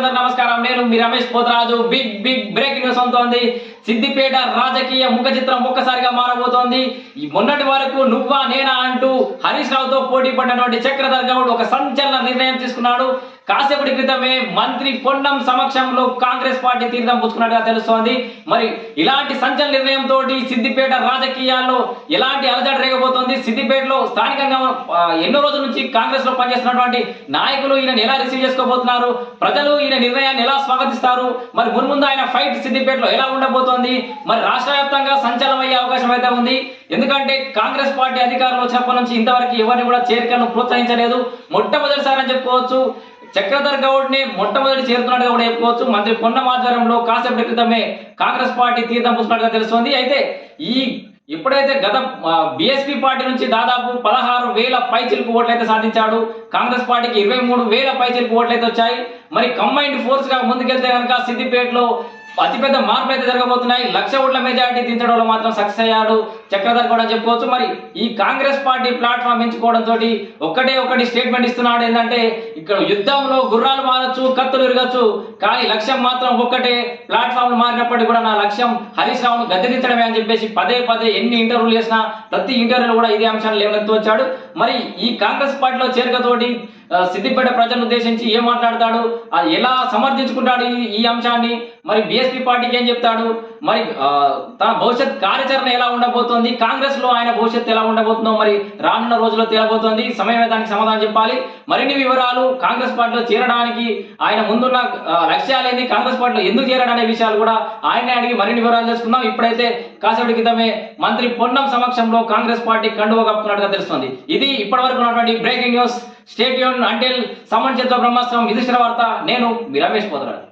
ప్రేక్షకులందరూ నమస్కారం. నేను మీ Ramesh Potharaju. Big big breaking news అవుతోంది సిద్దిపేట రాజకీయ ముఖ చిత్రం ఒక్కసారిగా మారబోతోంది. ఈ మొన్నటి వరకు నువ్వా నేనా అంటూ హరీష్ రావుతో పోటీ పడినటువంటి చక్రధర్ గౌడ్ ఒక సంచలన నిర్ణయం తీసుకున్నాడు. కాసేపటి క్రితమే మంత్రి పొన్నం సమక్షంలో కాంగ్రెస్ పార్టీ తీర్థం పుచ్చుకున్నట్టుగా తెలుస్తోంది. మరి ఇలాంటి సంచలన నిర్ణయంతో సిద్దిపేట రాజకీయాల్లో ఎలాంటి అలజడి రేగబోతోంది? సిద్దిపేటలో స్థానికంగా ఎన్నో రోజుల నుంచి కాంగ్రెస్లో పనిచేస్తున్నటువంటి నాయకులు ఈయన ఎలా రిసీవ్ చేసుకోబోతున్నారు? ప్రజలు ఈయన నిర్ణయాన్ని ఎలా స్వాగతిస్తారు? మరి మున్ముందు ఆయన ఫైట్ సిద్దిపేటలో ఎలా ఉండబోతోంది? మరి రాష్ట్ర వ్యాప్తంగా సంచలనం అయ్యే అవకాశం అయితే ఉంది. ఎందుకంటే కాంగ్రెస్ పార్టీ అధికారంలో వచ్చినప్పటి నుంచి ఇంతవరకు ఎవరిని కూడా చేరికలను ప్రోత్సహించలేదు. మొట్టమొదటిసారి అని చెప్పుకోవచ్చు. చక్రధర్ గౌడ్ని మొట్టమొదటి చేరుతున్నట్టుగా కూడా చెప్పుకోవచ్చు. మంత్రి పొన్నం ఆధ్వర్యంలో కాసేపటి క్రితమే కాంగ్రెస్ పార్టీ తీర్థం పుచ్చినట్టుగా తెలుస్తోంది. అయితే ఈ ఇప్పుడైతే గత బీఎస్పీ పార్టీ నుంచి దాదాపు పదహారు వేల పైచిలకు ఓట్లు అయితే సాధించాడు. కాంగ్రెస్ పార్టీకి ఇరవై మూడు వేల పైచిలకు ఓట్లు అయితే వచ్చాయి. మరి కంబైన్డ్ ఫోర్స్గా ముందుకెళ్తే కనుక సిద్దిపేటలో అతిపెద్ద మార్పులు అయితే జరగబోతున్నాయి. లక్ష ఓట్ల మెజారిటీ దించడంలో మాత్రం సక్సెస్ అయ్యాడు. చక్రధర్ కూడా చెప్పుకోవచ్చు మరి ఈ కాంగ్రెస్ పార్టీ ప్లాట్ఫామ్ ఎంచుకోవడంతో ఒక్కటే ఒకటి స్టేట్మెంట్ ఇస్తున్నాడు ఏంటంటే ఇక్కడ యుద్ధంలో గుర్రాలు మారచ్చు కత్తులు ఇరగచ్చు కానీ లక్ష్యం మాత్రం ఒక్కటే. ప్లాట్ఫామ్ మారినప్పటికీ కూడా నా లక్ష్యం హరీష్ రావును గద్దెదించడమే అని చెప్పేసి పదే పదే ఎన్ని ఇంటర్వ్యూలు చేసినా ప్రతి ఇంటర్వ్యూలో కూడా ఇదే అంశాన్ని లేవనెత్తు వచ్చాడు. మరి ఈ కాంగ్రెస్ పార్టీలో చేరికతోటి సిద్దిపేట ప్రజలను ఉద్దేశించి ఏం మాట్లాడతాడు? అది ఎలా సమర్థించుకుంటాడు ఈ అంశాన్ని? మరి బీఎస్పీ పార్టీకి ఏం చెప్తాడు? మరి తన భవిష్యత్ కార్యాచరణ ఎలా ఉండబోతోంది? కాంగ్రెస్లో ఆయన భవిష్యత్తు ఎలా ఉండబోతుందో మరి రానున్న రోజుల్లో తేలబోతోంది. సమయమే దానికి సమాధానం చెప్పాలి. మరిన్ని వివరాలు కాంగ్రెస్ పార్టీలో చేరడానికి ఆయన ముందున్న ఆ, లక్ష్యాలేంది కాంగ్రెస్ పార్టీలో ఎందుకు చేరడనే విషయాలు కూడా ఆయనే అడిగి మరిన్ని వివరాలు తెలుసుకుందాం. ఇప్పుడైతే కాసేపటి క్రితమే మంత్రి పొన్నం సమక్షంలో కాంగ్రెస్ పార్టీ కండువ కప్పుకున్నట్టుగా తెలుస్తోంది. ఇది ఇప్పటివరకు ఉన్నటువంటి బ్రేకింగ్ న్యూస్. స్టేట్ యూన్ అంటే సమన్ బ్రహ్మాస్త్రం యుధిష్ఠిర వార్త నేను మీ రమేష్ పోతరాడు